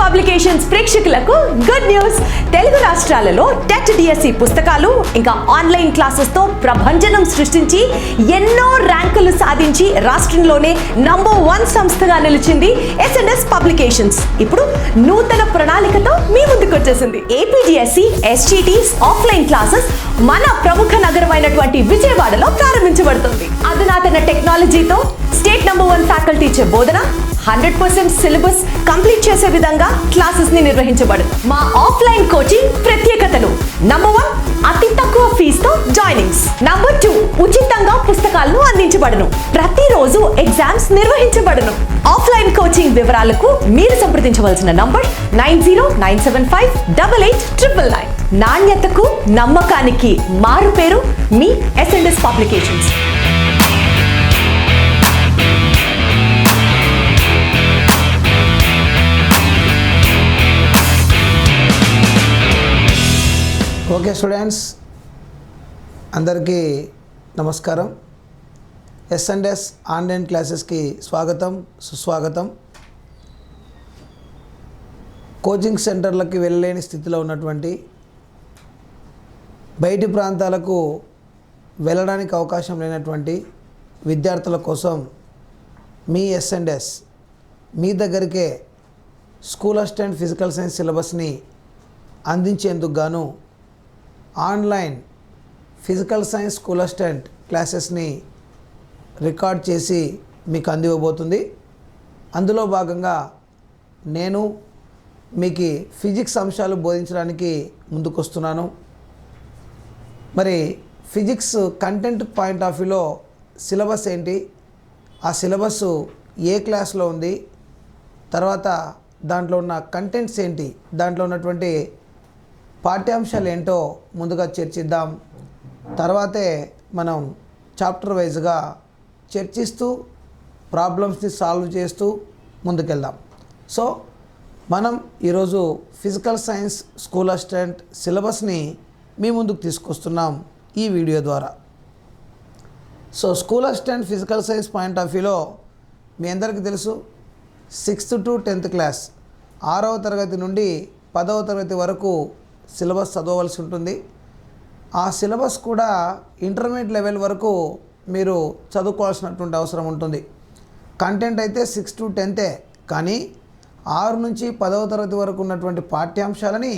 Publications ప్రేక్షకులకు good news. Telugu రాష్ట్రాలలో TET DSC పుస్తకాలు ఇంకా ఆన్లైన్ క్లాసెస్తో ప్రభంజనం సృష్టించి ఎన్నో ర్యాంకులు సాధించి రాష్ట్రంలోనే నంబర్ వన్ సంస్థగా నిలిచింది ఎస్ఎన్ఎస్ పబ్లికేషన్స్. ఇప్పుడు నూతన ప్రణాళికతో మీ ముందుకు వచ్చేసింది. ఏపీడిఎస్సి ఎస్జిటి ఆఫ్లైన్ క్లాసెస్ మన ప్రముఖ నగరమైనటువంటి విజయవాడలో ప్రారంభించబడుతుంది. అధునాతన టెక్నాలజీతో స్టేట్ నంబర్ వన్ ఫ్యాకల్టీ ఇచ్చే బోధన హండ్రెడ్ పర్సెంట్ సిలబస్ కంప్లీట్ చేసే విధంగా క్లాసెస్ని నిర్వహించబడు. మా ఆఫ్లైన్ కోచింగ్ ప్రత్యేకతలు. నంబర్ వన్ అతి తక్కువ ఫీజుతో జాయినింగ్స్. నంబర్ టూ ఉచితంగా పుస్తకాలను అందించబడును. ప్రతిరోజు ఎగ్జామ్స్ నిర్వహించబడును. ఆఫ్లైన్ కోచింగ్ వివరాలకు మీరు సంప్రదించవలసిన number nine zero nine seven five double eight triple nine. నాణ్యతకు నమ్మకానికి మారు పేరు మీ ఎస్ఎన్ఎస్ పబ్లికేషన్స్ ఓకే స్టూడెంట్స్ అందరికీ నమస్కారం. ఎస్ఎండ్ఎస్ ఆన్లైన్ క్లాసెస్కి స్వాగతం సుస్వాగతం. కోచింగ్ సెంటర్లకి వెళ్ళలేని స్థితిలో ఉన్నటువంటి బయటి ప్రాంతాలకు వెళ్ళడానికి అవకాశం లేనటువంటి విద్యార్థుల కోసం మీ ఎస్ఎండ్ఎస్ మీ దగ్గరికే స్కూల్ అసిస్టెంట్ ఫిజికల్ సైన్స్ సిలబస్ని అందించేందుకు గాను online physical science school assistant క్లాసెస్ని record చేసి మీకు అందివ్వబోతుంది. అందులో భాగంగా నేను మీకు ఫిజిక్స్ అంశాలు బోధించడానికి ముందుకొస్తున్నాను. మరి ఫిజిక్స్ కంటెంట్ పాయింట్ ఆఫ్ వ్యూలో సిలబస్ ఏంటి? ఆ సిలబస్ ఏ క్లాస్లో ఉంది? తర్వాత దాంట్లో ఉన్న కంటెంట్స్ ఏంటి? దాంట్లో ఉన్నటువంటి పాఠ్యాంశాలు ఏంటో ముందుగా చర్చిద్దాం. తర్వాతే మనం చాప్టర్ వైజ్గా చర్చిస్తూ ప్రాబ్లమ్స్ని సాల్వ్ చేస్తూ ముందుకెళ్దాం. సో మనం ఈరోజు ఫిజికల్ సైన్స్ స్కూల్ అసిస్టెంట్ సిలబస్ని మీ ముందుకు తీసుకొస్తున్నాం ఈ వీడియో ద్వారా. So school assistant physical science point of వ్యూలో మీ అందరికీ తెలుసు సిక్స్త్ టు టెన్త్ క్లాస్ ఆరవ తరగతి నుండి పదవ తరగతి వరకు సిలబస్ చదవవలసి ఉంటుంది. ఆ సిలబస్ కూడా ఇంటర్మీడియట్ లెవెల్ వరకు మీరు చదువుకోవాల్సినటువంటి అవసరం ఉంటుంది. కంటెంట్ అయితే సిక్స్ టు టెన్తే కానీ ఆరు నుంచి పదవ తరగతి వరకు ఉన్నటువంటి పాఠ్యాంశాలని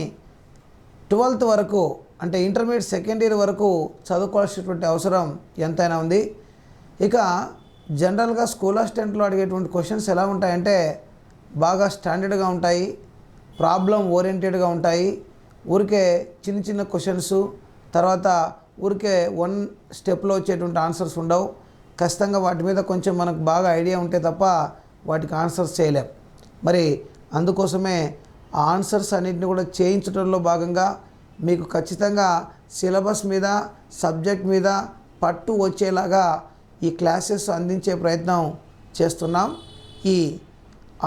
ట్వెల్త్ వరకు అంటే ఇంటర్మీడియట్ సెకండ్ ఇయర్ వరకు చదువుకోవాల్సినటువంటి అవసరం ఎంతైనా ఉంది. ఇక జనరల్గా స్కూల్ అసిస్టెంట్లో అడిగేటువంటి క్వశ్చన్స్ ఎలా ఉంటాయంటే బాగా స్టాండర్డ్గా ఉంటాయి ప్రాబ్లం ఓరియంటెడ్గా ఉంటాయి ఊరికే చిన్న చిన్న క్వశ్చన్స్ తర్వాత ఊరికే వన్ స్టెప్లో వచ్చేటువంటి ఆన్సర్స్ ఉండవు. ఖచ్చితంగా వాటి మీద కొంచెం మనకు బాగా ఐడియా ఉంటే తప్ప వాటికి ఆన్సర్స్ చేయలేం. మరి అందుకోసమే ఆ ఆన్సర్స్ అన్నింటిని కూడా చేయించడంలో భాగంగా మీకు ఖచ్చితంగా సిలబస్ మీద సబ్జెక్ట్ మీద పట్టు వచ్చేలాగా ఈ క్లాసెస్ అందించే ప్రయత్నం చేస్తున్నాం ఈ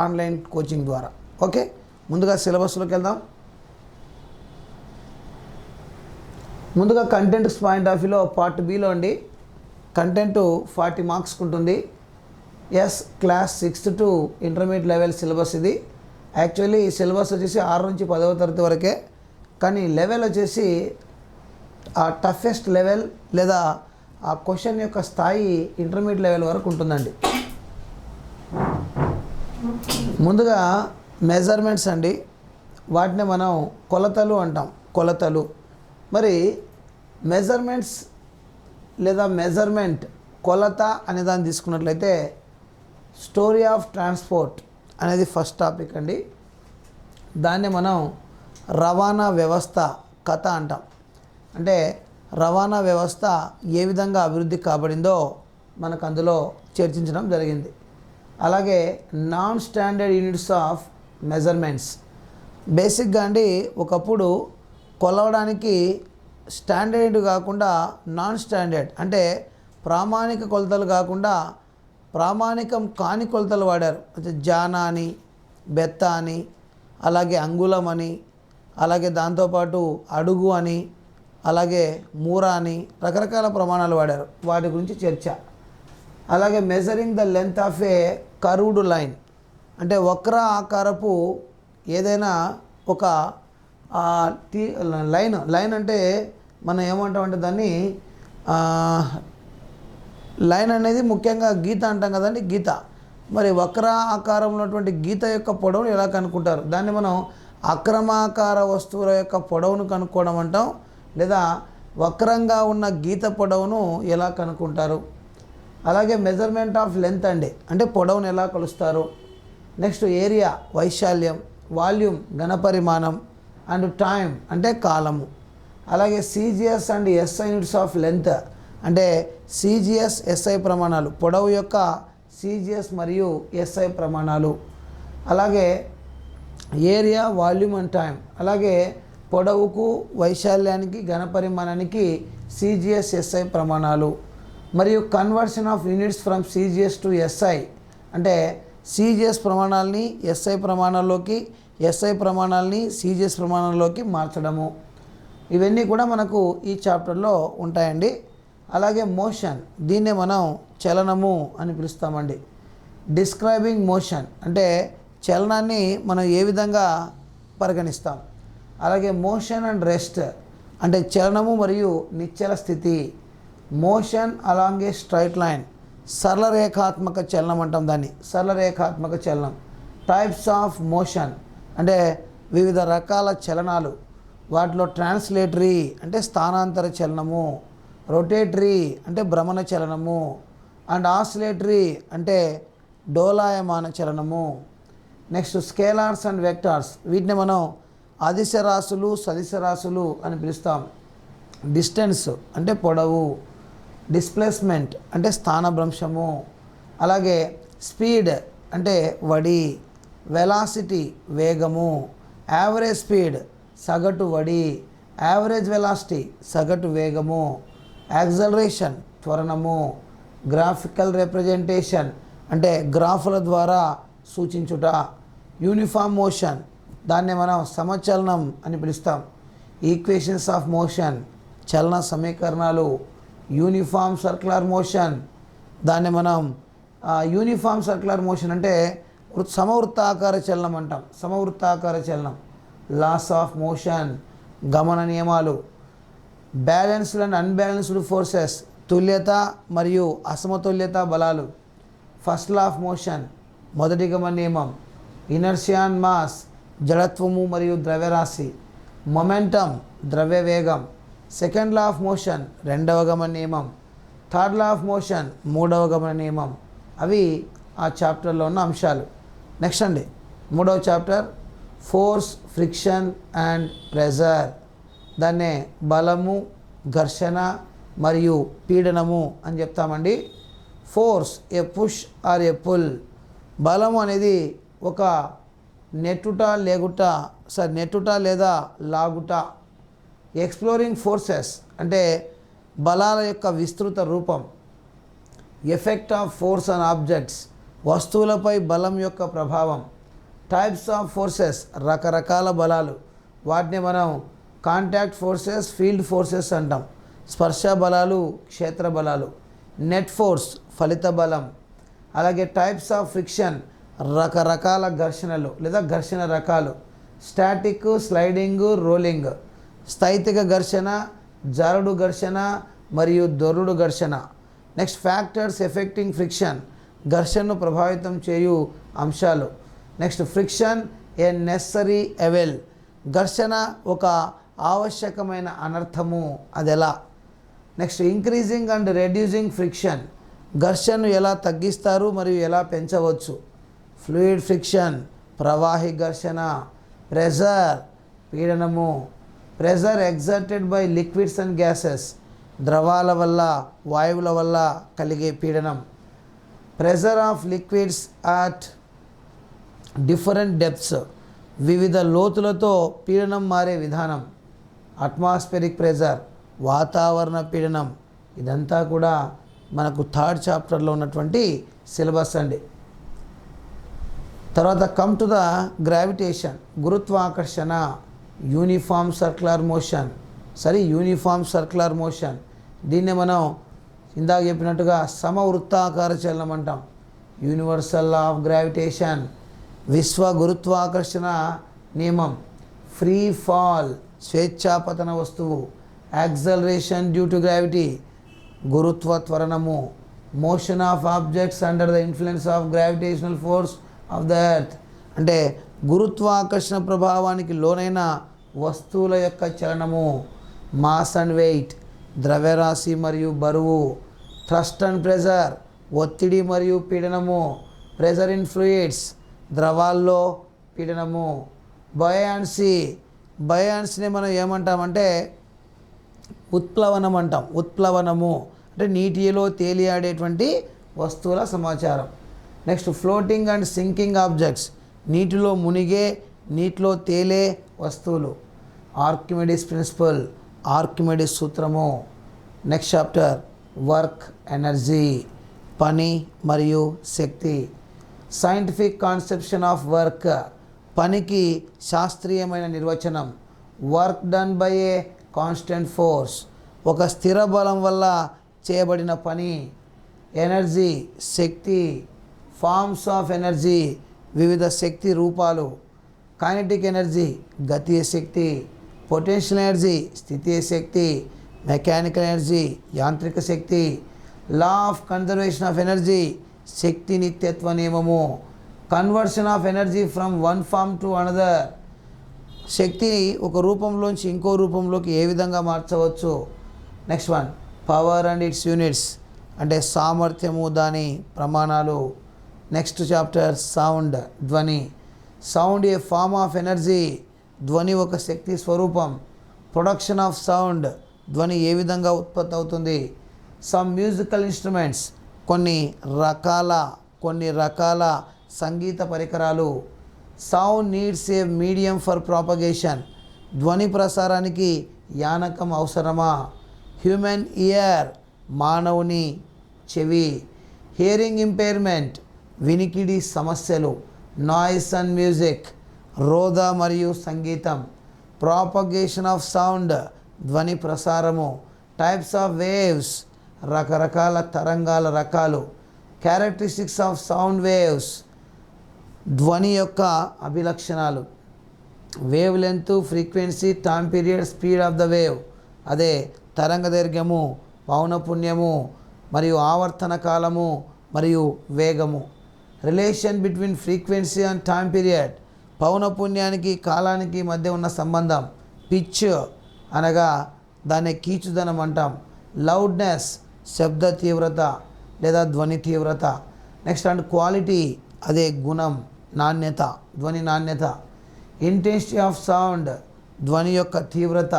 ఆన్లైన్ కోచింగ్ ద్వారా. ఓకే ముందుగా సిలబస్లోకి వెళ్దాం. ముందుగా కంటెంట్స్ పాయింట్ ఆఫ్ వ్యూలో పార్ట్ బిలో అండి కంటెంట్ ఫార్టీ మార్క్స్కి ఉంటుంది. Yes class sixth to intermediate level syllabus ఇది. యాక్చువల్లీ సిలబస్ వచ్చేసి ఆరు నుంచి పదవ తరగతి వరకే. కానీ లెవెల్ వచ్చేసి ఆ టఫెస్ట్ లెవెల్ లేదా ఆ క్వశ్చన్ యొక్క స్థాయి ఇంటర్మీడియట్ లెవెల్ వరకు ఉంటుందండి. ముందుగా మెజర్మెంట్స్ అండి. వాటిని మనం కొలతలు అంటాం. కొలతలు. మరి మెజర్మెంట్స్ లేదా మెజర్మెంట్ కొలత అనే దాన్ని తీసుకున్నట్లయితే స్టోరీ ఆఫ్ ట్రాన్స్పోర్ట్ అనేది ఫస్ట్ టాపిక్ అండి. దాన్ని మనం రవాణా వ్యవస్థ కథ అంటాం. అంటే రవాణా వ్యవస్థ ఏ విధంగా అభివృద్ధి కాబడిందో మనకు అందులో చర్చించడం జరిగింది. అలాగే non standard units of measurements బేసిక్గా అండి ఒకప్పుడు కొలవడానికి స్టాండర్డ్ కాకుండా నాన్ స్టాండర్డ్ అంటే ప్రామాణిక కొలతలు కాకుండా ప్రామాణికం కాని కొలతలు వాడారు. అంటే జానా అని బెత్త అని అలాగే అంగుళం అని అలాగే దాంతోపాటు అడుగు అని అలాగే మూర అని రకరకాల ప్రమాణాలు వాడారు. వాటి గురించి చర్చ. అలాగే measuring the length of a curved line అంటే వక్ర ఆకారపు ఏదైనా ఒక టీ లైన్ లైన్ అంటే మనం ఏమంటామంటే దాన్ని లైన్ అనేది ముఖ్యంగా గీత అంటాం కదండి గీత. మరి వక్ర ఆకారం ఉన్నటువంటి గీత యొక్క పొడవును ఎలా కనుక్కుంటారు? దాన్ని మనం అక్రమాకార వస్తువుల యొక్క పొడవును కనుక్కోవడం అంటాం లేదా వక్రంగా ఉన్న గీత పొడవును ఎలా కనుక్కుంటారు? అలాగే మెజర్మెంట్ ఆఫ్ లెంత్ అండి. అంటే పొడవును ఎలా కొలుస్తారు? నెక్స్ట్ ఏరియా వైశాల్యం వాల్యూమ్ ఘనపరిమాణం అండ్ టైం అంటే కాలము. అలాగే CGS and SI units of length అంటే సిజిఎస్ ఎస్ఐ ప్రమాణాలు. పొడవు యొక్క సిజిఎస్ మరియు ఎస్ఐ ప్రమాణాలు. అలాగే ఏరియా వాల్యూమ్ అండ్ టైం అలాగే పొడవుకు వైశాల్యానికి ఘనపరిమాణానికి సిజిఎస్ ఎస్ఐ ప్రమాణాలు. మరియు conversion of units from CGS to SI అంటే సిజిఎస్ ప్రమాణాలని ఎస్ఐ ప్రమాణాల్లోకి ఎస్ఐ ప్రమాణాలని సిజిఎస్ ప్రమాణాల్లోకి మార్చడము. ఇవన్నీ కూడా మనకు ఈ చాప్టర్లో ఉంటాయండి. అలాగే మోషన్ దీన్నే మనం చలనము అని పిలుస్తామండి. డిస్క్రైబింగ్ మోషన్ అంటే చలనాన్ని మనం ఏ విధంగా పరిగణిస్తాం? అలాగే మోషన్ అండ్ రెస్ట్ అంటే చలనము మరియు నిశ్చల స్థితి. Motion along a straight line సరళ రేఖాత్మక చలనం అంటాం దాన్ని. సరళ రేఖాత్మక చలనం. టైప్స్ ఆఫ్ మోషన్ అంటే వివిధ రకాల చలనాలు. వాటిలో ట్రాన్స్లేటరీ అంటే స్థానాంతర చలనము రొటేటరీ అంటే భ్రమణ చలనము అండ్ ఆసిలేటరీ అంటే డోలాయమాన చలనము. Next scalars and vectors. వీటిని మనం అదిశరాశులు సదిశరాశులు అని పిలుస్తాం. డిస్టెన్స్ అంటే పొడవు డిస్ప్లేస్మెంట్ అంటే స్థానభ్రంశము అలాగే స్పీడ్ అంటే వడి వెలాసిటీ వేగము యావరేజ్ స్పీడ్ సగటు వడి యావరేజ్ వెలాసిటీ సగటు వేగము యాక్సలరేషన్ త్వరణము గ్రాఫికల్ రిప్రజెంటేషన్ అంటే గ్రాఫుల ద్వారా సూచించుట యూనిఫామ్ మోషన్ దాన్ని మనం సమచలనం అని పిలుస్తాం. ఈక్వేషన్స్ ఆఫ్ మోషన్ చలన సమీకరణాలు యూనిఫామ్ సర్క్యులర్ మోషన్ దాన్ని మనం యూనిఫామ్ సర్క్యులర్ మోషన్ అంటే వృత్ సమవృత్తాకార చలనం అంటాం. సమవృత్తాకార చలనం. లాస్ ఆఫ్ మోషన్ గమన నియమాలు బ్యాలెన్స్డ్ అండ్ అన్బ్యాలెన్స్డ్ ఫోర్సెస్ తుల్యత మరియు అసమతుల్యత బలాలు. ఫస్ట్ లా ఆఫ్ మోషన్ మొదటి గమన నియమం. ఇనర్షియాన్ మాస్ జడత్వము మరియు ద్రవ్యరాశి. మొమెంటం ద్రవ్య వేగం సెకండ్ లా ఆఫ్ మోషన్ రెండవ గమన నియమం. థర్డ్ లా ఆఫ్ మోషన్ మూడవ గమన నియమం. అవి ఆ చాప్టర్లో ఉన్న అంశాలు. నెక్స్ట్ అండి మూడవ chapter force friction and pressure దాన్నే బలము ఘర్షణ మరియు పీడనము అని చెప్తామండి. Force a push or a pull బలము అనేది ఒక నెట్టుట లేగుట సార్ నెట్టుట లేదా లాగుట. ఎక్స్ప్లోరింగ్ ఫోర్సెస్ అంటే బలాల యొక్క విస్తృత రూపం. Effect of force on objects వస్తువులపై బలం యొక్క ప్రభావం. టైప్స్ ఆఫ్ ఫోర్సెస్ రకరకాల బలాలు. వాటిని మనం కాంటాక్ట్ ఫోర్సెస్ ఫీల్డ్ ఫోర్సెస్ అంటాం. స్పర్శ బలాలు క్షేత్ర బలాలు. నెట్ ఫోర్స్ ఫలిత బలం. అలాగే టైప్స్ ఆఫ్ ఫ్రిక్షన్ రకరకాల ఘర్షణలు లేదా ఘర్షణ రకాలు. స్టాటిక్ స్లైడింగ్ రోలింగ్ స్థైతిక ఘర్షణ జారుడు ఘర్షణ మరియు దొరుడు ఘర్షణ. నెక్స్ట్ ఫ్యాక్టర్స్ ఎఫెక్టింగ్ ఫ్రిక్షన్ ఘర్షణను ప్రభావితం చేయు అంశాలు. Next friction a necessary evil? ఘర్షణ ఒక ఆవశ్యకమైన అనర్థము అది ఎలా next increasing and reducing friction. ఘర్షణను ఎలా తగ్గిస్తారు మరియు ఎలా పెంచవచ్చు? ఫ్లూయిడ్ ఫ్రిక్షన్ ప్రవాహి ఘర్షణ pressure పీడనము. Pressure exerted by liquids and gases. ద్రవాల వల్ల వాయువుల వల్ల కలిగే పీడనం. Pressure of liquids at different depths వివిధ లోతులతో పీడనం మారే విధానం అట్మాస్ఫిరిక్ ప్రెజర్ వాతావరణ పీడనం ఇదంతా కూడా మనకు థర్డ్ చాప్టర్లో ఉన్నటువంటి సిలబస్ అండి. తర్వాత కమ్ టు ద గ్రావిటేషన్ గురుత్వాకర్షణ యూనిఫామ్ సర్క్యులర్ మోషన్. సరే యూనిఫామ్ సర్క్యులర్ మోషన్. దీన్నే మనం ఇందాక చెప్పినట్టుగా సమవృత్తాకార చలనం అంటాం. యూనివర్సల్ ఆఫ్ గ్రావిటేషన్ విశ్వ గురుత్వాకర్షణ నియమం ఫ్రీ ఫాల్ స్వేచ్ఛాపతన వస్తువు యాక్సలరేషన్ డ్యూ టు గ్రావిటీ గురుత్వ త్వరణము motion of objects under the influence of gravitational force of the earth అంటే గురుత్వాకర్షణ ప్రభావానికి లోనైన వస్తువుల యొక్క చలనము మాస్ అండ్ వెయిట్ ద్రవ్యరాశి మరియు బరువు థ్రస్ట్ అండ్ ప్రెజర్ ఒత్తిడి మరియు పీడనము ప్రెజర్ ఇన్ ఫ్లూయిడ్స్ ద్రవాల్లో పీడనము. బయాన్సీ బయాన్సీని మనం ఏమంటామంటే ఉత్ప్లవనం అంటాం. ఉత్ప్లవనము అంటే నీటిలో తేలియాడేటువంటి వస్తువుల సమాచారం. Next floating and sinking objects నీటిలో మునిగే నీటిలో తేలే వస్తువులు. ఆర్కిమెడిస్ ప్రిన్సిపల్ ఆర్కిమెడిస్ సూత్రము. నెక్స్ట్ చాప్టర్ వర్క్ ఎనర్జీ పని మరియు శక్తి. సైంటిఫిక్ కాన్సెప్షన్ ఆఫ్ వర్క్ పనికి శాస్త్రీయమైన నిర్వచనం. Work done by a constant force ఒక స్థిర బలం వల్ల చేయబడిన పని. ఎనర్జీ శక్తి ఫార్మ్స్ ఆఫ్ ఎనర్జీ వివిధ శక్తి రూపాలు. కైనటిక్ ఎనర్జీ గతీయ శక్తి. పొటెన్షియల్ ఎనర్జీ స్థితీయ శక్తి. మెకానికల్ ఎనర్జీ యాంత్రిక శక్తి law of conservation of energy శక్తి నిత్యత్వ నియమము conversion of energy from one form to another శక్తిని ఒక రూపంలోంచి ఇంకో రూపంలోకి ఏ విధంగా మార్చవచ్చు? Next one power and its units అంటే సామర్థ్యము దాని ప్రమాణాలు. నెక్స్ట్ చాప్టర్ సౌండ్ ధ్వని. Sound a form of energy ధ్వని ఒక శక్తి స్వరూపం. ప్రొడక్షన్ ఆఫ్ సౌండ్ ధ్వని ఏ విధంగా ఉత్పత్తి అవుతుంది? సమ్ మ్యూజికల్ ఇన్స్ట్రుమెంట్స్ కొన్ని రకాల కొన్ని రకాల సంగీత పరికరాలు. Sound needs a medium for propagation ధ్వని ప్రసారానికి యానకం అవసరమా? హ్యూమన్ ఇయర్ మానవుని చెవి. హియరింగ్ ఇంపైర్మెంట్ వినికిడి సమస్యలు. నాయిస్ అండ్ మ్యూజిక్ రోద మరియు సంగీతం. ప్రాపగేషన్ ఆఫ్ సౌండ్ ధ్వని ప్రసారము టైప్స్ ఆఫ్ వేవ్స్ రకరకాల తరంగాల రకాలు క్యారెక్టరిస్టిక్స్ ఆఫ్ సౌండ్ వేవ్స్ ధ్వని యొక్క అభిలక్షణాలు. Wavelength frequency time period speed of the wave అదే తరంగ దైర్ఘ్యము పౌనపుణ్యము మరియు ఆవర్తన కాలము మరియు వేగము. Relation between frequency and time period పౌనపుణ్యానికి కాలానికి మధ్య ఉన్న సంబంధం. పిచ్ అనగా దాన్ని కీచుదనం అంటాం. లౌడ్నెస్ శబ్ద తీవ్రత లేదా ధ్వని తీవ్రత నెక్స్ట్ అండ్ క్వాలిటీ అదే గుణం నాణ్యత ధ్వని నాణ్యత. ఇంటెన్సిటీ ఆఫ్ సౌండ్ ధ్వని యొక్క తీవ్రత.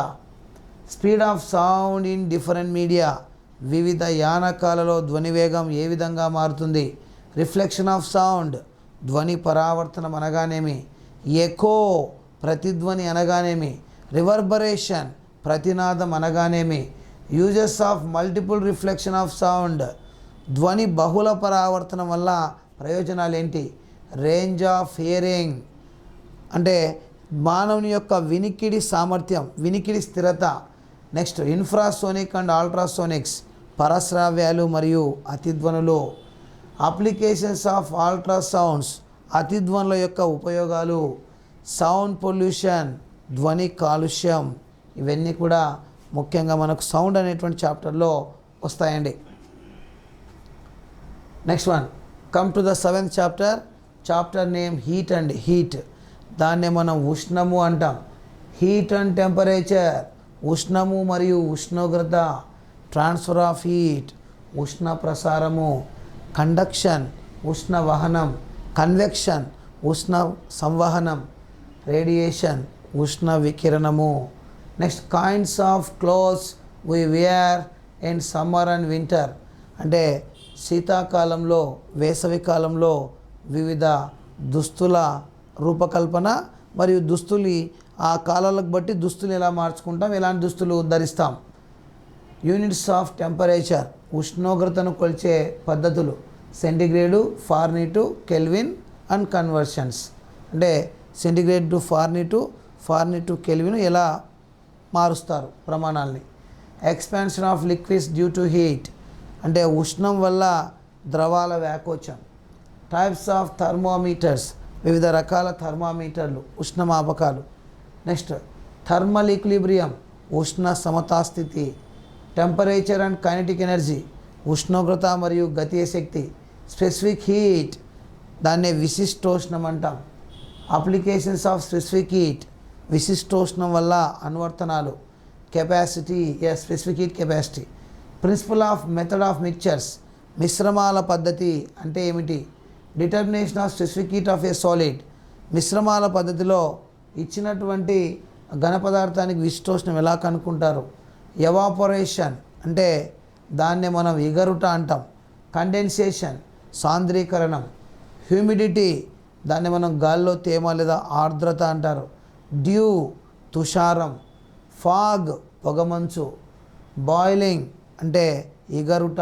Speed of sound in different media వివిధ యానకాలలో ధ్వని వేగం ఏ విధంగా మారుతుంది? రిఫ్లెక్షన్ ఆఫ్ సౌండ్ ధ్వని పరావర్తనం అనగానేమి? ఎకో ప్రతిధ్వని అనగానేమి? రివర్బరేషన్ ప్రతినాదం అనగానేమి? Uses of multiple reflection of sound ధ్వని బహుళ పరావర్తనం వల్ల ప్రయోజనాలు ఏంటి రేంజ్ ఆఫ్ హియరింగ్ అంటే మానవుని యొక్క వినికిడి సామర్థ్యం వినికిడి స్థిరత. నెక్స్ట్ ఇన్ఫ్రాసోనిక్ అండ్ అల్ట్రాసోనిక్స్ పరశ్రావ్యాలు మరియు అతిధ్వనులు. అప్లికేషన్స్ ఆఫ్ అల్ట్రాసౌండ్స్ అతిధ్వనుల యొక్క ఉపయోగాలు. సౌండ్ పొల్యూషన్ ధ్వని కాలుష్యం. ఇవన్నీ కూడా ముఖ్యంగా మనకు సౌండ్ అనేటువంటి చాప్టర్లో వస్తాయండి. Next one come to the seventh chapter chapter name heat and heat దాన్నే మనం ఉష్ణము అంటాం. హీట్ అండ్ టెంపరేచర్ ఉష్ణము మరియు ఉష్ణోగ్రత. ట్రాన్స్ఫర్ ఆఫ్ హీట్ ఉష్ణ ప్రసారము. కండక్షన్ ఉష్ణ వహనం. కన్వెక్షన్ ఉష్ణ సంవహనం. రేడియేషన్ ఉష్ణ వికిరణము. Next kinds of clothes we wear in summer and winter అంటే శీతాకాలంలో వేసవి కాలంలో వివిధ దుస్తుల రూపకల్పన మరియు దుస్తులు ఆ కాలాలకు బట్టి దుస్తులు ఎలా మార్చుకుంటాం ఎలాంటి దుస్తులు ధరిస్తాం. యూనిట్స్ ఆఫ్ టెంపరేచర్ ఉష్ణోగ్రతను కొలిచే పద్ధతులు. Centigrade Fahrenheit Kelvin and conversions అంటే centigrade to Fahrenheit Fahrenheit to Kelvin ఎలా మారుస్తారు ప్రమాణాలని. Expansion of liquids due to heat అంటే ఉష్ణం వల్ల ద్రవాల వ్యాకోచం. టైప్స్ ఆఫ్ థర్మోమీటర్స్ వివిధ రకాల థర్మామీటర్లు ఉష్ణమాపకాలు. నెక్స్ట్ థర్మల్ ఈక్లిబ్రియం ఉష్ణ సమతాస్థితి టెంపరేచర్ అండ్ కైనటిక్ ఎనర్జీ ఉష్ణోగ్రత మరియు గతీయ శక్తి. స్పెసిఫిక్ హీట్ దాన్నే విశిష్టోష్ణం అంటాం. అప్లికేషన్స్ ఆఫ్ స్పెసిఫిక్ హీట్ విశిష్టోష్ణం వల్ల అనువర్తనాలు capacity a specific heat capacity principle of method of mixtures మిశ్రమాల పద్ధతి అంటే ఏమిటి? Determination of specific heat of a solid మిశ్రమాల పద్ధతిలో ఇచ్చినటువంటి ఘన పదార్థానికి విశిష్టోష్ణం ఎలా కనుక్కుంటారు? ఎవాపరేషన్ అంటే దాన్ని మనం ఎగరుట అంటాం. కండెన్సేషన్ సాంద్రీకరణం. హ్యూమిడిటీ దాన్ని మనం గాల్లో తేమ లేదా ఆర్ద్రత అంటారు. డ్యూ తుషారం ఫాగ్ పొగమంచు బాయిలింగ్ అంటే ఇగరుట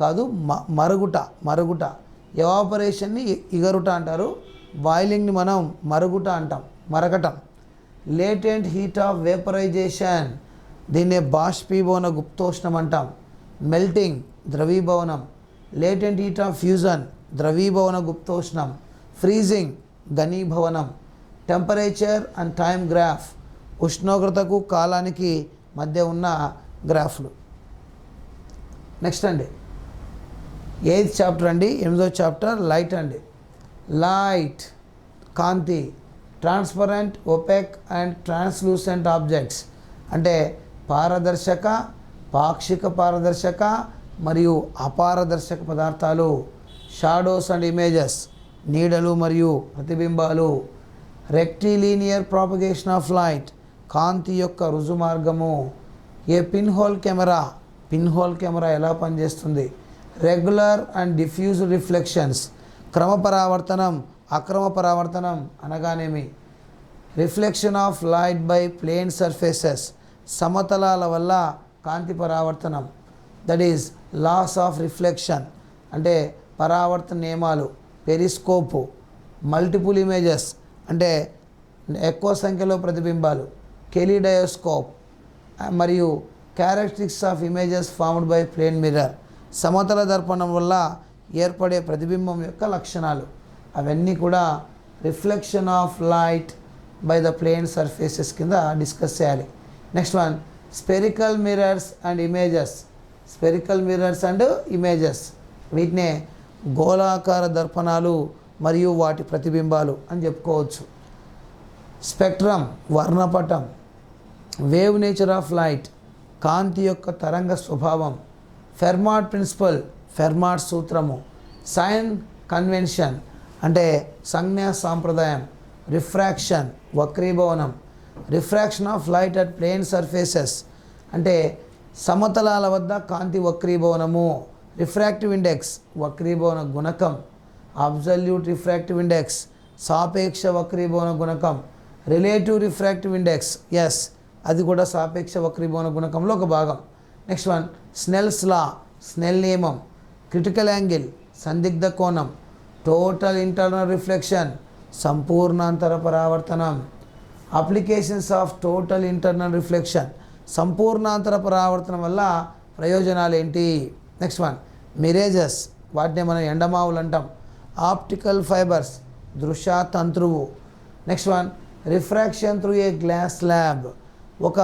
కాదు మ మరుగుట మరుగుట. ఎవాపరేషన్ని ఇగరుట అంటారు. బాయిలింగ్ని మనం మరుగుట అంటాం మరగటం. లేటెంట్ హీట్ ఆఫ్ వేపరైజేషన్ దీన్నే బాష్పీభవన గుప్తోష్ణం అంటాం. మెల్టింగ్ ద్రవీభవనం. లేటెంట్ హీట్ ఆఫ్ ఫ్యూజన్ ద్రవీభవన గుప్తోష్ణం. ఫ్రీజింగ్ ఘనీభవనం. టెంపరేచర్ అండ్ టైం గ్రాఫ్ ఉష్ణోగ్రతకు కాలానికి మధ్య ఉన్న గ్రాఫ్లు. నెక్స్ట్ అండి. ఎయిత్ చాప్టర్ అండి? ఎనిమిదో చాప్టర్ లైట్ అండి. Light Kanthi transparent opaque and translucent objects. అంటే పారదర్శక పాక్షిక పారదర్శక మరియు అపారదర్శక పదార్థాలు. షాడోస్ అండ్ ఇమేజెస్ నీడలు మరియు ప్రతిబింబాలు. రెక్టిలీనియర్ ప్రాపగేషన్ ఆఫ్ లైట్ కాంతి యొక్క రుజు మార్గము a pin hole camera pin hole camera ఎలా పనిచేస్తుంది? రెగ్యులర్ అండ్ డిఫ్యూజ్ రిఫ్లెక్షన్స్ క్రమ పరావర్తనం అక్రమ పరావర్తనం అనగానేమి? Reflection of light by plane surfaces సమతలాల వల్ల కాంతి పరావర్తనం that is laws of reflection అంటే పరావర్తన నియమాలు పెరిస్కోపు మల్టిపుల్ ఇమేజెస్ అంటే ఎక్కువ సంఖ్యలో ప్రతిబింబాలు. కెలిడయోస్కోప్ మరియు characteristics of images formed by plane mirror సమతల దర్పణం వల్ల ఏర్పడే ప్రతిబింబం యొక్క లక్షణాలు. అవన్నీ కూడా reflection of light by the plane surfaces కింద డిస్కస్ చేయాలి. Next one spherical mirrors and images spherical mirrors and images వీటినే గోళాకార దర్పణాలు మరియు వాటి ప్రతిబింబాలు అని చెప్పుకోవచ్చు. స్పెక్ట్రమ్ వర్ణపటం వేవ్ నేచర్ ఆఫ్ లైట్ కాంతి యొక్క తరంగ స్వభావం ఫెర్మాట్ ప్రిన్సిపల్ ఫెర్మాట్ సూత్రము సైన్ కన్వెన్షన్ అంటే సంజ్ఞా సాంప్రదాయం refraction వక్రీభవనం refraction of light at plane surfaces అంటే సమతలాల వద్ద కాంతి వక్రీభవనము రిఫ్రాక్టివ్ ఇండెక్స్ వక్రీభవన గుణకం. అబ్జల్యూట్ రిఫ్రాక్టివ్ ఇండెక్స్ సాపేక్ష వక్రీభవన గుణకం రిలేటివ్ రిఫ్రాక్టివ్ ఇండెక్స్ ఎస్ అది కూడా సాపేక్ష వక్రీభవన గుణకంలో ఒక భాగం. Next one Snell's law Snell నియమం క్రిటికల్ యాంగిల్ సందిగ్ధ కోణం టోటల్ ఇంటర్నల్ రిఫ్లెక్షన్ సంపూర్ణాంతర పరావర్తనం. Applications of total internal reflection సంపూర్ణాంతర పరావర్తనం వల్ల ప్రయోజనాలు ఏంటి నెక్స్ట్ వన్ మిరేజెస్ వాటిని మనం ఎండమావులు అంటాం. ఆప్టికల్ ఫైబర్స్ దృశ్య తంత్రువు. Next one refraction through a glass slab. ఒక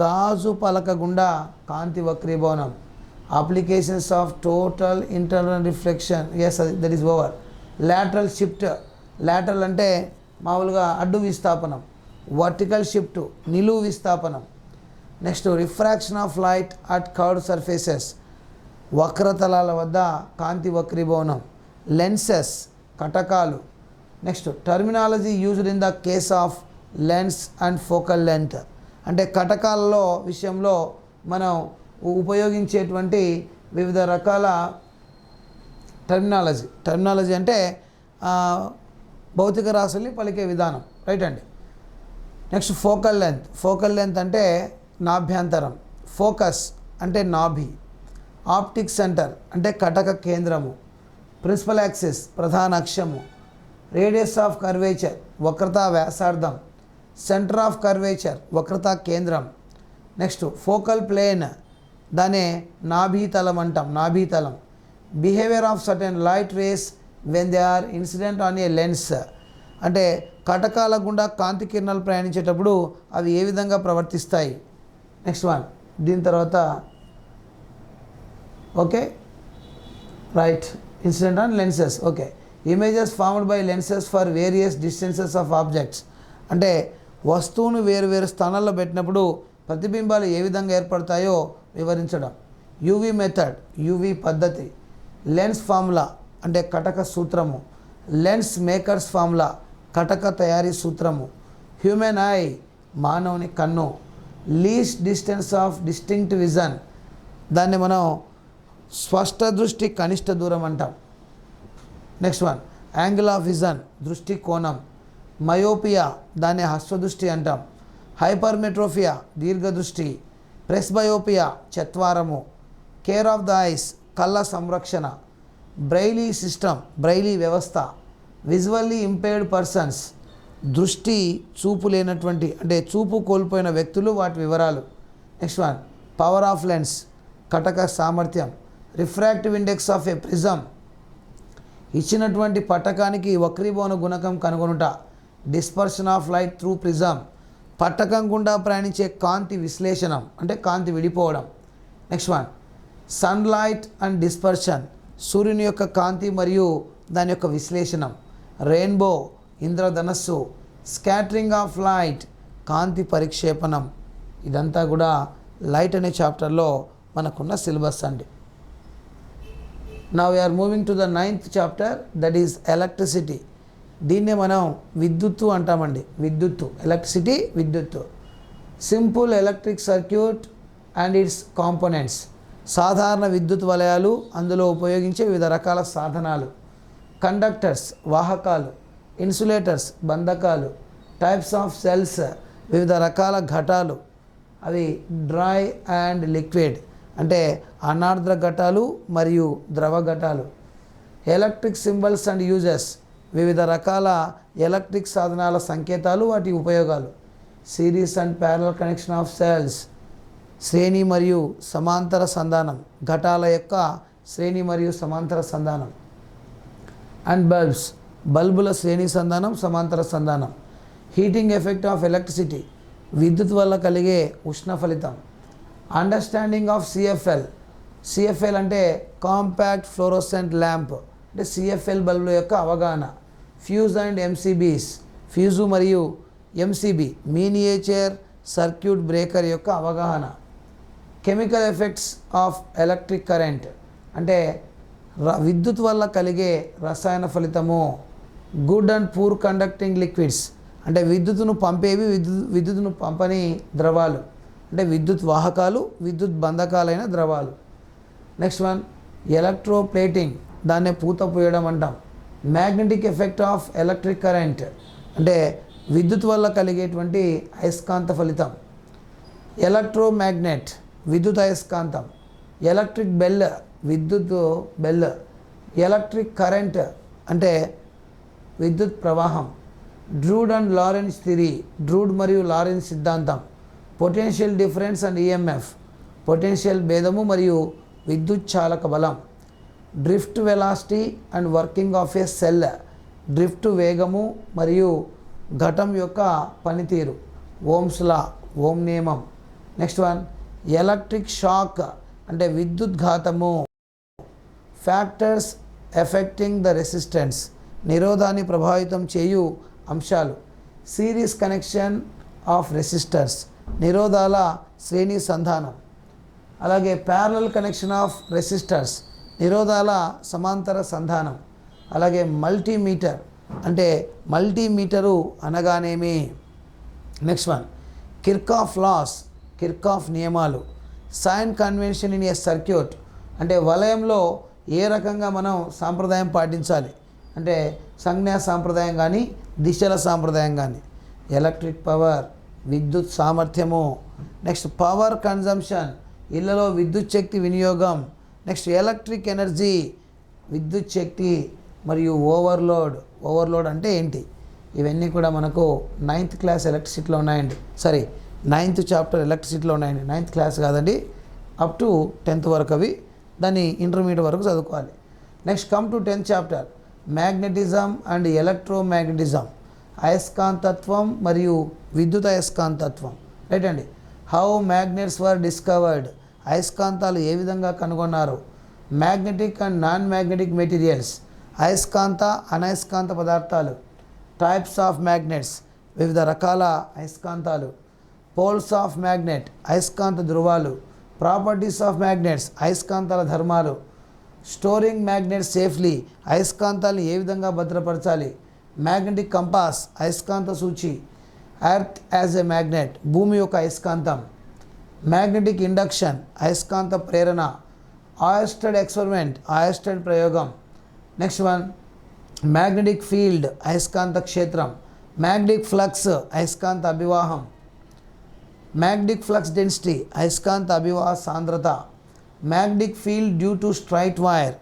గాజు పలక గుండా కాంతి వక్రీభవనం. Applications of total internal reflection. Yes that is over lateral shift lateral అంటే మామూలుగా అడ్డు విస్థాపనం. వర్టికల్ షిఫ్ట్ నిలువు విస్థాపనం. Next refraction of light at curved surfaces వక్రతలాల వద్ద కాంతి వక్రీభవనం. Lenses కటకాలు. Next terminology used in the case of lens and focal length అంటే కటకాలలో విషయంలో మనం ఉపయోగించేటువంటి వివిధ రకాల టర్మినాలజీ టర్మినాలజీ అంటే భౌతిక రాశుల్ని పలికే విధానం. రైట్ అండి? Next focal length focal length అంటే నాభ్యంతరం. ఫోకస్ అంటే నాభి. ఆప్టిక్ సెంటర్ అంటే కటక కేంద్రము. ప్రిన్సిపల్ యాక్సిస్ ప్రధాన అక్షము. రేడియస్ ఆఫ్ కర్వేచర్ వక్రత వ్యాసార్థం. సెంటర్ ఆఫ్ కర్వేచర్ వక్రత కేంద్రం. నెక్స్ట్ ఫోకల్ ప్లేన్ దానే నాభీతలం అంటాం నాభీతలం. Behaviour of certain light rays when they are incident on a lens. అంటే కటకాల గుండా కాంతి కిరణాలు ప్రయాణించేటప్పుడు అవి ఏ విధంగా ప్రవర్తిస్తాయి? నెక్స్ట్ వన్ దీని తర్వాత okay? Right. Incident on lenses. Okay. Images formed by lenses for various distances of objects. అంటే వస్తువును వేరు వేరు స్థానాల్లో పెట్టినప్పుడు ప్రతిబింబాలు ఏ విధంగా ఏర్పడతాయో వివరించడం. యూవీ మెథడ్ యూవీ పద్ధతి. లెన్స్ ఫార్ములా అంటే కటక సూత్రము. లెన్స్ మేకర్స్ ఫార్ములా కటక తయారీ సూత్రము. హ్యూమెన్ ఐ మానవుని కన్ను. Least distance of distinct vision. దాన్ని మనం స్పష్ట దృష్టి కనిష్ట దూరం అంటాం. Next one angle of vision దృష్టి కోణం. మయోపియా దాన్ని హస్వదృష్టి అంటాం. హైపర్మెట్రోఫియా దీర్ఘదృష్టి ప్రెస్బయోపియా చత్వారము. కేర్ ఆఫ్ ద ఐస్ కళ్ళ సంరక్షణ. బ్రైలీ సిస్టమ్ బ్రైలీ వ్యవస్థ. విజువల్లీ ఇంపేర్డ్ పర్సన్స్ దృష్టి చూపు లేనటువంటి అంటే చూపు కోల్పోయిన వ్యక్తులు వాటి వివరాలు. Next one power of lens కటక సామర్థ్యం. Refractive index of a prism ఇచ్చినటువంటి పట్టకానికి వక్రీభవన గుణకం కనుగొనుట dispersion of light through prism పట్టకం గుండా ప్రయాణించే కాంతి విశ్లేషణం అంటే కాంతి విడిపోవడం. Next one sunlight and dispersion సూర్యుని యొక్క కాంతి మరియు దాని యొక్క విశ్లేషణం. రెయిన్బో ఇంద్రధనస్సు స్కాటరింగ్ ఆఫ్ లైట్ కాంతి పరిక్షేపణం. ఇదంతా కూడా లైట్ అనే చాప్టర్లో మనకున్న సిలబస్ అండి. Now we are moving to the ninth chapter that is electricity దీన్నే మనం విద్యుత్తు అంటామండి. విద్యుత్తు. ఎలక్ట్రిసిటీ విద్యుత్తు. Simple electric circuit and its components సాధారణ విద్యుత్ వలయాలు అందులో ఉపయోగించే వివిధ రకాల సాధనాలు. కండక్టర్స్ వాహకాలు. ఇన్సులేటర్స్ బంధకాలు. టైప్స్ ఆఫ్ సెల్స్ వివిధ రకాల ఘటాలు. అవి డ్రై అండ్ లిక్విడ్. అంటే అనార్ద్ర ఘటాలు మరియు ద్రవ ఘటాలు. ఎలక్ట్రిక్ సింబల్స్ అండ్ యూజెస్ వివిధ రకాల ఎలక్ట్రిక్ సాధనాల సంకేతాలు వాటి ఉపయోగాలు. Series and parallel connection of cells శ్రేణి మరియు సమాంతర సంధానం ఘటాల యొక్క శ్రేణి మరియు సమాంతర సంధానం. అండ్ బల్బ్స్ బల్బుల శ్రేణి సంధానం సమాంతర సంధానం. హీటింగ్ ఎఫెక్ట్ ఆఫ్ ఎలక్ట్రిసిటీ విద్యుత్ వల్ల కలిగే ఉష్ణ ఫలితం. అండర్స్టాండింగ్ ఆఫ్ సిఎఫ్ఎల్ సిఎఫ్ఎల్ అంటే కాంపాక్ట్ ఫ్లోరోసెంట్ ల్యాంప్ అంటే సిఎఫ్ఎల్ బల్బుల యొక్క అవగాహన. ఫ్యూజ్ అండ్ ఎంసీబీస్ ఫ్యూజు మరియు ఎంసీబీ మీనియేచర్ సర్క్యూట్ బ్రేకర్ యొక్క అవగాహన. Chemical effects of electric current అంటే ర- విద్యుత్ వల్ల కలిగే రసాయన ఫలితము. Good and poor conducting liquids అంటే విద్యుత్తును పంపేవి విద్యుత్ విద్యుత్తును పంపని ద్రవాలు. అంటే విద్యుత్ వాహకాలు విద్యుత్ బంధకాలైన ద్రవాలు. నెక్స్ట్ వన్ ఎలక్ట్రోప్లేటింగ్ దాన్నే పూత పోయడం అంటాం. Magnetic effect of electric current అంటే విద్యుత్ వల్ల కలిగేటువంటి అయస్కాంత ఫలితం. ఎలక్ట్రోమాగ్నెట్ విద్యుత్ అయస్కాంతం. ఎలక్ట్రిక్ బెల్ విద్యుత్ బెల్ ఎలక్ట్రిక్ కరెంట్ అంటే విద్యుత్ ప్రవాహం. డ్రూడ్ అండ్ లారెన్స్ థిరీ డ్రూడ్ మరియు లారెన్స్ సిద్ధాంతం. Potential difference and EMF potential భేదము మరియు విద్యుత్ చాలక బలం. Drift velocity and working of a cell drift వేగము మరియు ఘటం యొక్క పనితీరు. ఓమ్స్ లా ఓం నియమం. నెక్స్ట్ వన్ ఎలక్ట్రిక్ షాక్ అంటే విద్యుత్ ఘాతము. ఫ్యాక్టర్స్ ఎఫెక్టింగ్ ద రెసిస్టెన్స్ నిరోధాన్ని ప్రభావితం చేయు అంశాలు. సిరీస్ కనెక్షన్ ఆఫ్ రెసిస్టర్స్ నిరోధాల శ్రేణి సంధానం. అలాగే ప్యారలల్ కనెక్షన్ ఆఫ్ రెసిస్టర్స్ నిరోధాల సమాంతర సంధానం. అలాగే మల్టీమీటర్ అంటే మల్టీమీటరు అనగానేమి? Next one Kirchhoff laws Kirchhoff నియమాలు. Sign convention in a circuit అంటే వలయంలో ఏ రకంగా మనం సాంప్రదాయం పాటించాలి? అంటే సంజ్ఞా సాంప్రదాయం కానీ దిశల సాంప్రదాయం కానీ ఎలక్ట్రిక్ పవర్ విద్యుత్ సామర్థ్యము. నెక్స్ట్ పవర్ కన్జంప్షన్ ఇళ్ళలో విద్యుత్ శక్తి వినియోగం. నెక్స్ట్ ఎలక్ట్రిక్ ఎనర్జీ విద్యుత్ శక్తి మరియు ఓవర్లోడ్ ఓవర్లోడ్ అంటే ఏంటి? ఇవన్నీ కూడా మనకు నైన్త్ క్లాస్ ఎలక్ట్రిసిటీలో ఉన్నాయండి. సారీ నైన్త్ చాప్టర్ ఎలక్ట్రిసిటీలో ఉన్నాయండి. నైన్త్ క్లాస్ కాదండి. అప్ టు టెన్త్ వరకు అవి దాన్ని ఇంటర్మీడియట్ వరకు చదువుకోవాలి. Next come to tenth chapter magnetism and electromagnetism అయస్కాంతత్వం మరియు విద్యుత్ అయస్కాంతత్వం. రైట్ అండి? హౌ మ్యాగ్నెట్స్ వర్ డిస్కవర్డ్ అయస్కాంతాలు ఏ విధంగా కనుగొన్నారు? Magnetic and non magnetic materials అయస్కాంత అనయస్కాంత పదార్థాలు. టైప్స్ ఆఫ్ మ్యాగ్నెట్స్ వివిధ రకాల అయస్కాంతాలు. పోల్స్ ఆఫ్ మ్యాగ్నెట్ అయస్కాంత ధృవాలు. ప్రాపర్టీస్ ఆఫ్ మ్యాగ్నెట్స్ అయస్కాంతాల ధర్మాలు. స్టోరింగ్ మ్యాగ్నెట్ సేఫ్లీ అయస్కాంతాలు ఏ విధంగా భద్రపరచాలి? మ్యాగ్నెటిక్ కంపాస్ అయస్కాంత సూచి ఎర్త్ యాజ్ ఎ మ్యాగ్నెట్ భూమి యొక్క అయస్కాంతం మ్యాగ్నెటిక్ ఇండక్షన్ అయస్కాంత ప్రేరణ ఆయస్టెడ్ ఎక్స్పెరిమెంట్ ఆయస్టెడ్ ప్రయోగం. నెక్స్ట్ వన్ మ్యాగ్నెటిక్ ఫీల్డ్ అయస్కాంత క్షేత్రం మ్యాగ్నెటిక్ ఫ్లక్స్ అయస్కాంత అభివాహం. మ్యాగ్నెటిక్ ఫ్లక్స్ డెన్సిటీ అయస్కాంత అభివాహ సాంద్రత. Magnetic field due to straight wire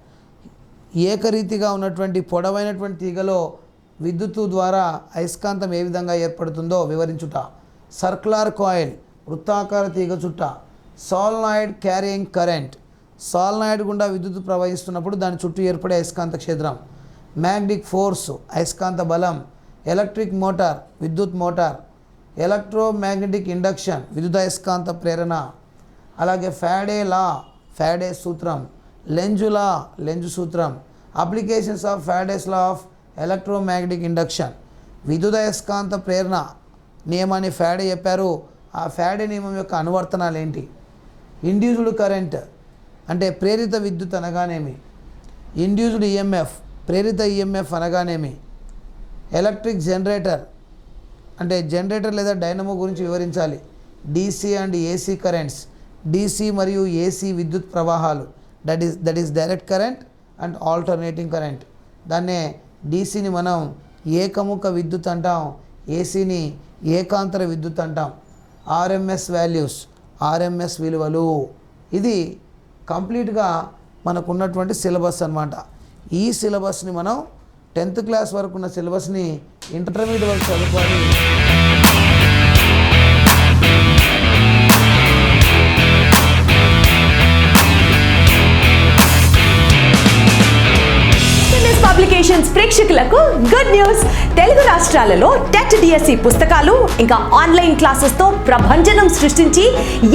ఏకరీతిగా ఉన్నటువంటి పొడవైనటువంటి తీగలో విద్యుత్తు ద్వారా అయస్కాంతం ఏ విధంగా ఏర్పడుతుందో వివరించుట. సర్కులార్ కాయిల్ వృత్తాకార తీగ చుట్ట. Solenoid carrying current. సాల్నాయిడ్ గుండా విద్యుత్ ప్రవహిస్తున్నప్పుడు దాని చుట్టూ ఏర్పడే అయస్కాంత క్షేత్రం. మ్యాగ్నిక్ ఫోర్స్ అయస్కాంత బలం. ఎలక్ట్రిక్ మోటార్ విద్యుత్ మోటార్. ఎలక్ట్రోమ్యాగ్నెటిక్ ఇండక్షన్ విద్యుదయస్కాంత ప్రేరణ. అలాగే ఫ్యాడే లా ఫ్యాడే సూత్రం. లెంజు లా లెంజు సూత్రం. Applications of Faraday's law of electromagnetic induction. విద్యుదయస్కాంత ప్రేరణ నియమాన్ని ఫ్యాడే చెప్పారు. ఆ ఫ్యాడే నియమం యొక్క అనువర్తనాలు ఏంటి? ఇండ్యూస్డ్ కరెంట్ అంటే ప్రేరిత విద్యుత్ అనగానేమి? ఇండ్యూస్డ్ ఈఎంఎఫ్ ప్రేరిత ఈఎంఎఫ్ అనగానేమి? ఎలక్ట్రిక్ జనరేటర్ అంటే జనరేటర్ లేదా డైనమో గురించి వివరించాలి. DC and AC currents DC మరియు ఏసీ విద్యుత్ ప్రవాహాలు. That is that is direct current and alternating current దాన్నే డీసీని మనం ఏకముఖ విద్యుత్ అంటాం ఏసీని ఏకాంతర విద్యుత్ అంటాం. ఆర్ఎంఎస్ వాల్యూస్ ఆర్ఎంఎస్ విలువలు. ఇది కంప్లీట్గా మనకున్నటువంటి సిలబస్ అన్నమాట. ఈ సిలబస్ని మనం టెన్త్ క్లాస్ వరకు ఉన్న సిలబస్ని ఇంటర్మీడియట్ వరకు చదువుకోవాలి. ప్రేక్షకులకు గుడ్ న్యూస్. తెలుగు రాష్ట్రాలలో టెట్ డిఎస్సి పుస్తకాలు ఇంకా ఆన్లైన్ క్లాసెస్తో ప్రభంజనం సృష్టించి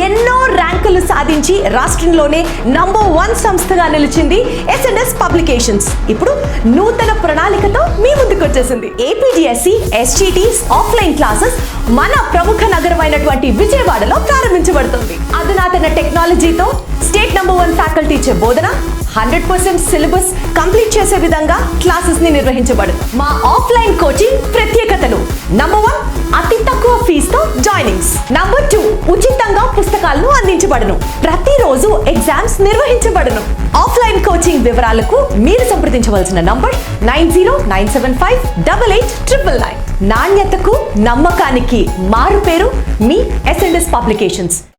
ఎన్నో ర్యాంకులు సాధించి రాష్ట్రంలోనే నంబర్ వన్ సంస్థగా నిలిచింది ఎస్ఎన్ఎస్ పబ్లికేషన్స్ ఇప్పుడు నూతన ప్రణాళికతో మీ ముందుకు వచ్చేసింది. ఏపీడిఎస్సి ఎస్జిటి ఆఫ్లైన్ క్లాసెస్ మన ప్రముఖ నగరమైనటువంటి విజయవాడలో ప్రారంభించబడుతుంది. అధునాతన టెక్నాలజీతో స్టేట్ నంబర్ వన్ ఫ్యాకల్టీ ఇచ్చే బోధన హండ్రెడ్ పర్సెంట్ సిలబస్ కంప్లీట్ చేసే విధంగా క్లాసెస్ని నిర్వహించబడు. మా ఆఫ్లైన్ కోచింగ్ ప్రత్యేకతలు. నంబర్ వన్ అతి తక్కువ ఫీజుతో జాయినింగ్స్. నంబర్ టూ ఉచితంగా పుస్తకాలను అందించబడును. ప్రతిరోజు ఎగ్జామ్స్ నిర్వహించబడును. ఆఫ్లైన్ కోచింగ్ వివరాలకు మీరు సంప్రదించవలసిన number nine zero nine seven five double eight triple nine. నాణ్యతకు నమ్మకానికి మారు పేరు మీ ఎస్ఎన్ఎస్ పబ్లికేషన్స్